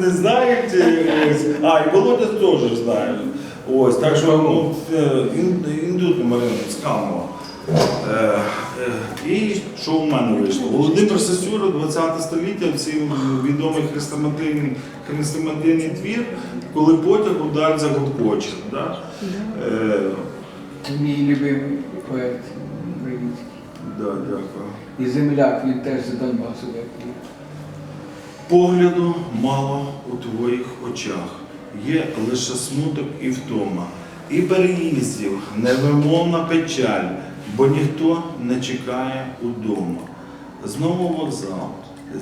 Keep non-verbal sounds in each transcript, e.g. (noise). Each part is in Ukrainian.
не знають. Ось. А, і Володя теж знає. Ось, так що ну, е, ін- індутна Марина Скамова. Е, е, І що в мене вийшло? Володимир Сосюра, 20 століття, цей відомий хрестоматийний, хрестоматийний твір, коли потяг удар загуркоче. Да? Е, Мій любимий поет український. да, дякую. І земляк, він теж з Донбасу. Погляду мало у твоїх очах, є лише смуток і втома, і переїздів, невимовна печаль, бо ніхто не чекає удома. Знову вокзал,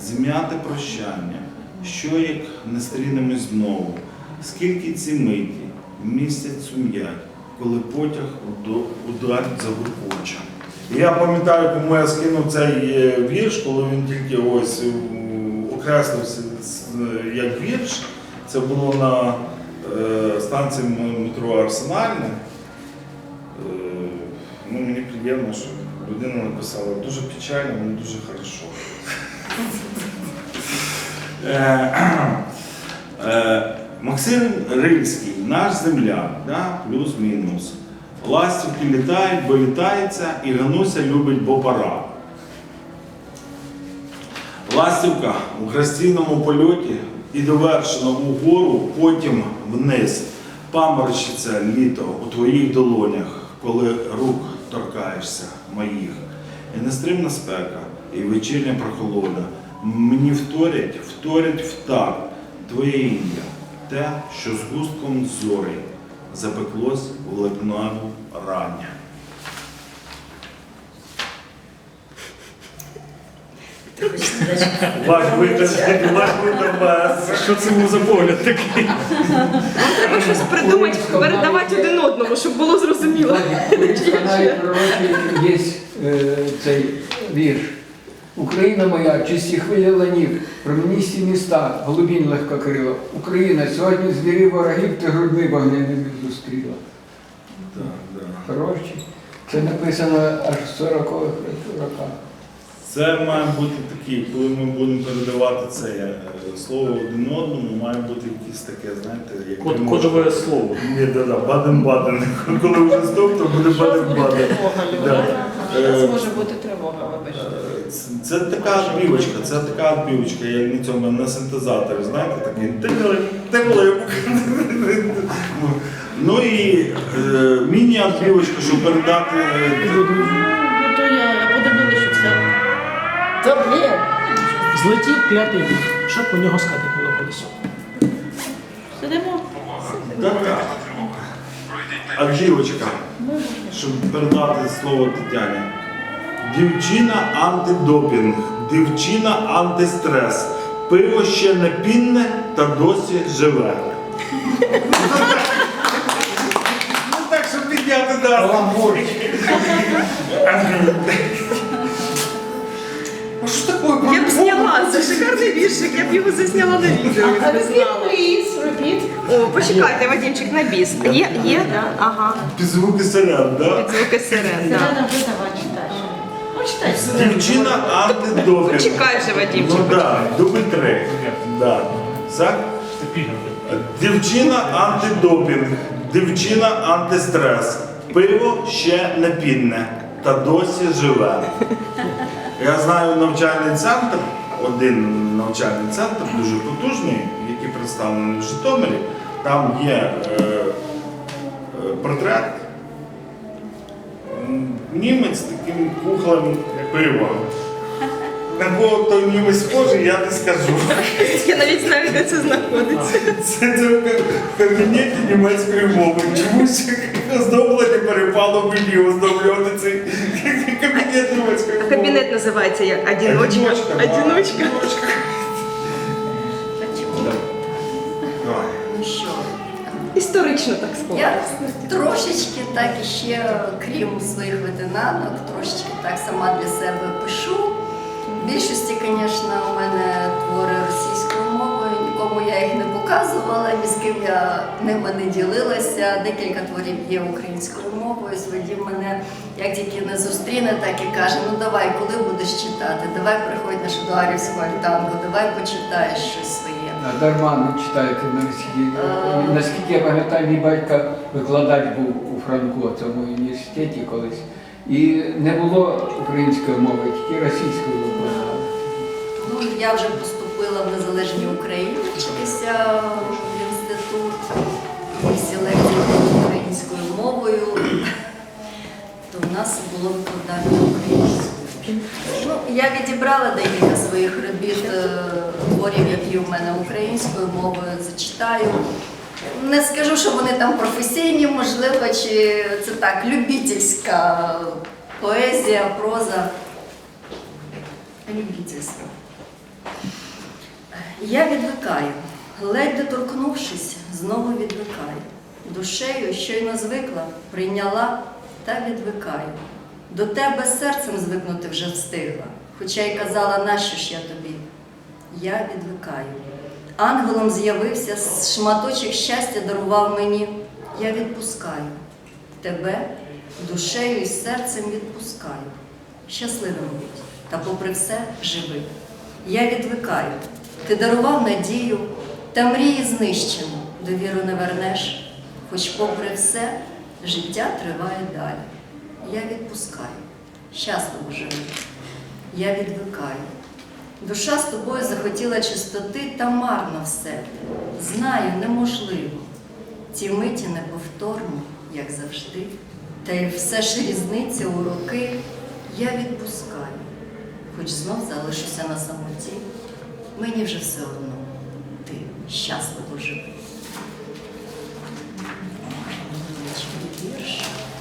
зм'яте прощання, що як не стрінемось знову, скільки ці миті місяць сум'ять, коли потяг ударить загуркоче. Я пам'ятаю, кому я скинув цей е, вірш, коли він тільки ось е, окреслився як вірш. Це було на е, станції метро Арсенальне. Е, ну, мені приємно, що людина написала дуже печально, але дуже хорошо. Е, Максим Рильський, наш земляк, да? плюс-мінус. Ластівки літають, бо літається, і Гануся любить, бо пора. Ластівка у хрестійному польоті і довершено угору, потім вниз. Паморщиться літо у твоїх долонях, коли рук торкаєшся моїх. І нестримна спека, і вечірня прохолода. Мені вторять, вторять в так твоє ім'я, те, що з густком зорі запеклось в липневу рання. Ваш витер, ваш вас. Що це був за погляд такий? Треба щось придумати, передавати один одному, щоб було зрозуміло. Є е, цей вірш. Україна моя, чисті хвилі ланів, променісті міста, голубінь легкокрила. Україна, сьогодні звірі ворогів ти грудьми вогненими зустріла. Так, да. Хороші. Це написано аж в 40-х роках. Це має бути такі, коли ми будемо передавати це е, слово один одному, має бути якесь таке, знаєте, як Код, ми кодове слово. Ні, да, да, баден-баден. (laughs) Коли вже стоп, то буде баден-баден. Да. Е, може бути тривога, вибачте. Це, це така відбівочка, це така відбівочка, як на цьому на синтезаторі, знаєте, такий тиглим, тиглим. Ну і е, міні-відбівочка, щоб передати. е, Злетів клятий вік. Що по нього скати було колесо? Сидимо. Так-так. Відбівочка, щоб передати слово Тетяні. Дівчина антидопінг, дівчина антистрес. Пиво ще не пінне та досі живе. Ну так, щоб підняти настрій. А що таке? Я зняла, це шикарний віршик, я б його засняла на відео. А робіть. О, почекайте, Вадимчик, на біс. Є, є, да? Ага. Під звуки сирен, да? Під звуки сирен, да. Читаєш. Ну, читай. Дівчина антидопінг. Почекай же, Вадимчик. Ну так, дубль три. Да. Так? Дівчина антидопінг, дівчина антистрес. Пиво ще не підне, та досі живе. Я знаю навчальний центр, один навчальний центр, дуже потужний, який представлений в Житомирі. Там є е, е, портрет. Німець таким кухлем пива. На кого той німець схожий, я не скажу. Я навіть знаю, де це знаходиться. Це, це в кабінеті німецької мови. Чомусь оздоблення перепало мені оздоблювати цей кабінет німецької А мови. кабінет називається як? Одиночка. Одиночка. (laughs) Одиночка. Давай. Ну що, Історично так я трошечки так іще, крім своїх витинанок, трошечки так сама для себе пишу. В більшості, звісно, у мене твори російською мовою, нікому я їх не показувала, ні з ким я ними не ділилася. Декілька творів є українською мовою. Сводів мене як тільки не зустріне, так і каже: ну давай, коли будеш читати, давай приходь на Шедуарівську альтанку, давай почитаєш щось своє. А дарма не читаєте на російській. Наскільки я пам'ятаю, мій батько викладач був у Франко, цьому університеті колись. І не було української мови, тільки російською викладали. Ну, я вже поступила в Незалежній Україні вчитися в інститут. Всі лекції українською мовою, в нас було викладання українською. Ну, я відібрала декілька своїх робіт, е, творів, які в мене українською мовою зачитаю. Не скажу, що вони там професійні, можливо, чи це так, любительська поезія, проза. Любительська. Я відвикаю, ледь доторкнувшись, знову відвикаю. Душею щойно звикла, прийняла та відвикаю. До тебе серцем звикнути вже встигла, хоча й казала, нащо ж я тобі. Я відвикаю. Ангелом з'явився, шматочок щастя дарував мені. Я відпускаю. Тебе душею і серцем відпускаю. Щасливим будь, та попри все живи. Я відвикаю. Ти дарував надію, та мрії знищено, довіру не вернеш, хоч попри все життя триває далі. Я відпускаю, щасливо живи. Я відвикаю. Душа з тобою захотіла чистоти та марно все. Знаю, неможливо. Ці миті неповторно, як завжди, та й все ж різниця у роки я відпускаю, хоч знов залишуся на самоті, мені вже все одно, ти щасливо живи.